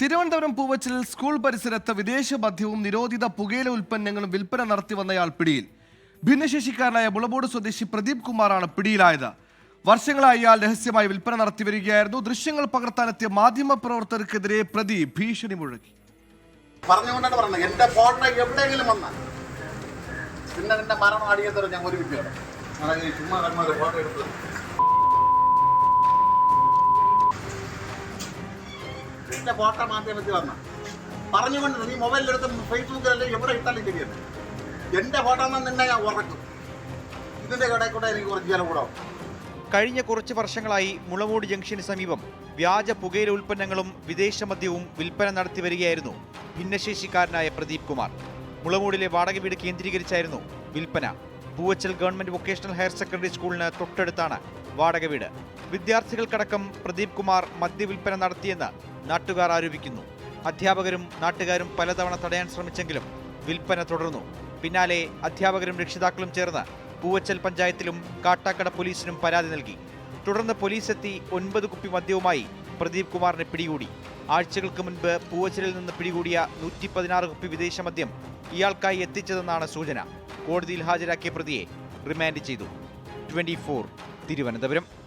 Thiruvananthapuram പൂവച്ചിൽ school പരിസരത്ത് വിദേശ മദ്യവും നിരോധിത പുകയില ഉൽപ്പന്നങ്ങളും വിൽപ്പന നടത്തി വന്നയാൾ പിടിയിൽ. ഭിന്നശേഷിക്കാരനായ മുളബോട് സ്വദേശി പ്രദീപ് കുമാറാണ് പിടിയിലായത്. വർഷങ്ങളായി ഇയാൾ രഹസ്യമായി വിൽപ്പന നടത്തി വരികയായിരുന്നു. ദൃശ്യങ്ങൾ പകർത്താനെത്തിയ മാധ്യമ പ്രവർത്തകർക്കെതിരെ പ്രതി ഭീഷണി മുഴക്കി. പറഞ്ഞുകൊണ്ടാണ് പറഞ്ഞത്. എന്റെ ഫോട്ടോ എവിടെയെങ്കിലും വന്ന പിന്നെ മരണം അടിയന്തരം ഞാൻ ഒരു വിദ്യയാണ് ചുമ്മാ കണ്ണാറ് ഫോട്ടോ എടുത്തത് എന്റെ ഫോട്ടോ മാധ്യമത്തിൽ വന്ന. പറഞ്ഞുകൊണ്ട് നീ മൊബൈലിലെടുത്ത് ഫേസ്ബുക്കിലല്ലേ എവിടെ ഇട്ടാലും ശരിയല്ല? എന്റെ ഫോട്ടോ നിന്നെ ഞാൻ ഉറക്കും. ഇതിന്റെ കടയിൽ കൂടെ എനിക്ക് കുറച്ച് ചില കൂടാവും കഴിഞ്ഞ കുറച്ച് വർഷങ്ങളായി മുളമൂട് ജംഗ്ഷന് സമീപം വ്യാജ പുകയില ഉൽപ്പന്നങ്ങളും വിദേശ മദ്യവും വിൽപ്പന നടത്തി വരികയായിരുന്നു ഭിന്നശേഷിക്കാരനായ പ്രദീപ് കുമാർ. മുളമൂടിലെ വാടക വീട് കേന്ദ്രീകരിച്ചായിരുന്നു വിൽപ്പന. Poovachal government vocational higher secondary സ്കൂളിന് തൊട്ടടുത്താണ് വാടക വീട്. വിദ്യാർത്ഥികൾക്കടക്കം പ്രദീപ് കുമാർ മദ്യവിൽപ്പന നടത്തിയെന്ന് നാട്ടുകാർ ആരോപിക്കുന്നു. അധ്യാപകരും നാട്ടുകാരും പലതവണ തടയാൻ ശ്രമിച്ചെങ്കിലും വിൽപ്പന തുടർന്നു. പിന്നാലെ അധ്യാപകരും രക്ഷിതാക്കളും ചേർന്ന് പൂവച്ചൽ പഞ്ചായത്തിലും കാട്ടാക്കട പോലീസിനും പരാതി നൽകി. തുടർന്ന് പോലീസ് എത്തി ഒൻപത് കുപ്പി മദ്യവുമായി പ്രദീപ് കുമാറിനെ പിടികൂടി. ആഴ്ചകൾക്ക് മുൻപ് പൂവച്ചലിൽ നിന്ന് പിടികൂടിയ നൂറ്റി പതിനാറ് കുപ്പി വിദേശ മദ്യം ഇയാൾക്കായി എത്തിച്ചതെന്നാണ് സൂചന. കോടതിയിൽ ഹാജരാക്കിയ പ്രതിയെ റിമാൻഡ് ചെയ്തു. ട്വന്റി തിരുവനന്തപുരം.